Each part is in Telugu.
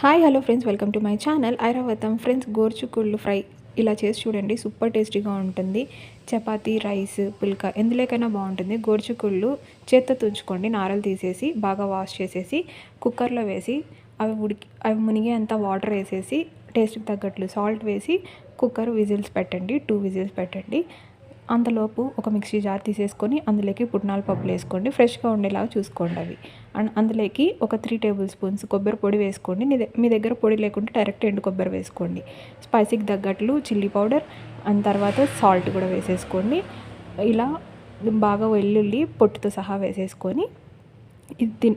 Hi hello friends welcome to my channel. Airavatham friends గోర్చుకుళ్ళు fry. ఇలా చేసి చూడండి సూపర్ టేస్టీగా ఉంటుంది. చపాతీ రైస్ పుల్కా ఎందులోకైనా బాగుంటుంది. గోర్చుకుళ్ళు చేత్తో తుంచుకోండి నారలు తీసేసి బాగా వాష్ చేసేసి కుక్కర్లో వేసి అవి ఉడికి అవి మునిగే అంత వాటర్ వేసేసి టేస్ట్కి తగ్గట్లు సాల్ట్ వేసి కుక్కర్ విజిల్స్ పెట్టండి టూ విజిల్స్ పెట్టండి. అంతలోపు ఒక మిక్సీ జార్ తీసేసుకొని అందులోకి పుట్నాల పప్పులు వేసుకోండి. ఫ్రెష్గా ఉండేలాగా చూసుకోండి అవి. అండ్ అందులోకి ఒక త్రీ టేబుల్ స్పూన్స్ కొబ్బరి పొడి వేసుకోండి. మీ దగ్గర పొడి లేకుంటే డైరెక్ట్ ఎండు కొబ్బరి వేసుకోండి. స్పైసీకి తగ్గట్లు చిల్లీ పౌడర్ అండ్ తర్వాత సాల్ట్ కూడా వేసేసుకోండి. ఇలా బాగా వెల్లుల్లి పొట్టుతో సహా వేసేసుకొని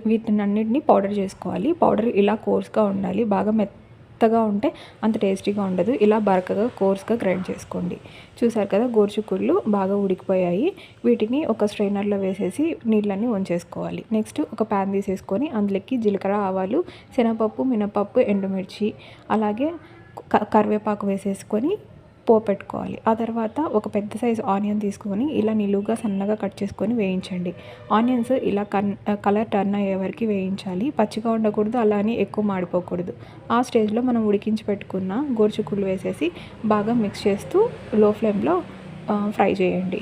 వీటిని అన్నిటిని పౌడర్ చేసుకోవాలి. పౌడర్ ఇలా కోర్స్గా ఉండాలి. బాగా మెత్త మెత్తగా ఉంటే అంత టేస్టీగా ఉండదు. ఇలా బరకగా కోర్స్గా గ్రైండ్ చేసుకోండి. చూసారు కదా గోరుచుక్కుళ్ళు బాగా ఉడికిపోయాయి. వీటిని ఒక స్ట్రైనర్లో వేసేసి నీళ్ళన్నీ వంచేసుకోవాలి. నెక్స్ట్ ఒక ప్యాన్ తీసేసుకొని అందులోకి జీలకర్ర ఆవాలు శనగపప్పు మినపప్పు ఎండుమిర్చి అలాగే కరివేపాకు వేసేసుకొని పోపెట్టుకోవాలి ఆ తర్వాత ఒక పెద్ద సైజు ఆనియన్ తీసుకొని ఇలా నిలువుగా సన్నగా కట్ చేసుకొని వేయించండి. ఆనియన్స్ ఇలా కన్ కలర్ టర్న్ అయ్యే వరకు వేయించాలి. పచ్చిగా ఉండకూడదు అలానే ఎక్కువ మాడిపోకూడదు. ఆ స్టేజ్లో మనం ఉడికించి పెట్టుకున్న గోరుచుక్కులు వేసేసి బాగా మిక్స్ చేస్తూ లో ఫ్లేమ్లో ఫ్రై చేయండి.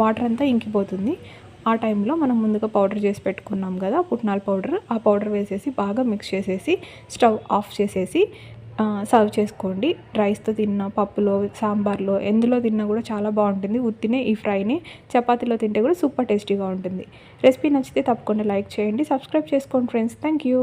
వాటర్ అంతా ఇంకిపోతుంది. ఆ టైంలో మనం ముందుగా పౌడర్ చేసి పెట్టుకున్నాం కదా పుట్నాల పౌడర్. ఆ పౌడర్ వేసేసి బాగా మిక్స్ చేసేసి స్టవ్ ఆఫ్ చేసేసి సర్వ్ చేసుకోండి. రైస్తో తిన్న పప్పులో సాంబార్లో ఎందులో తిన్నా కూడా చాలా బాగుంటుంది. ఉత్తినే ఈ ఫ్రైని చపాతీలో తింటే కూడా సూపర్ టేస్టీగా ఉంటుంది. రెసిపీ నచ్చితే తప్పకుండా లైక్ చేయండి. సబ్స్క్రైబ్ చేసుకోండి ఫ్రెండ్స్. Thank you